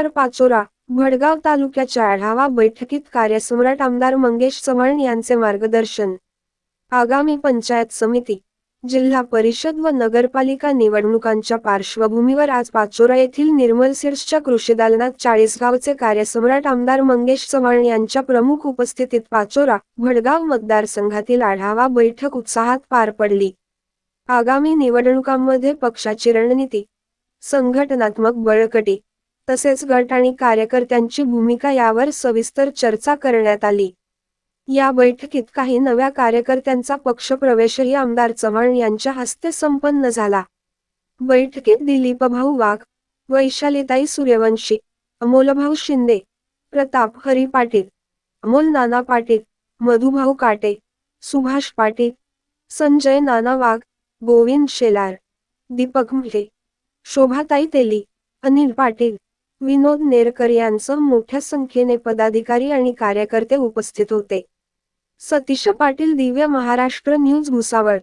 नगर पाचोरा भडगाव तालुक्याच्या आढावा बैठकीत कार्यसम्राट आमदार मंगेश चव्हाण यांचे मार्गदर्शन. आगामी पंचायत समिती जिल्हा परिषद व नगरपालिका निवडणुकांच्या पार्श्वभूमीवर आज पाचोरा येथील निर्मल सिर्सच्या कृषी दालनात चाळीसगावचे कार्यसम्राट आमदार मंगेश चव्हाण यांच्या प्रमुख उपस्थितीत पाचोरा भडगाव मतदारसंघातील आढावा बैठक उत्साहात पार पडली. आगामी निवडणुकांमध्ये पक्षाची रणनीती संघटनात्मक बळकटी तसेच गट आणि कार्यकर्त्यांची भूमिका यावर सविस्तर चर्चा करण्यात आली. या बैठकीत काही नव्या कार्यकर्त्यांचा पक्षप्रवेशही आमदार चव्हाण यांच्या हस्ते संपन्न झाला. बैठकीत दिलीप भाऊ वाघ वैशालीताई सूर्यवंशी अमोलभाऊ शिंदे प्रताप हरी पाटील अमोल नाना पाटील मधुभाऊ काटे सुभाष पाटील संजय नाना वाघ गोविंद शेलार दीपक म्हे शोभाताई तेली अनिल पाटील विनोद नेरकर यांसह मोठ्या संख्येने पदाधिकारी आणि कार्यकर्ते उपस्थित होते. सतीश पाटील दिव्य महाराष्ट्र न्यूज भुसावळ.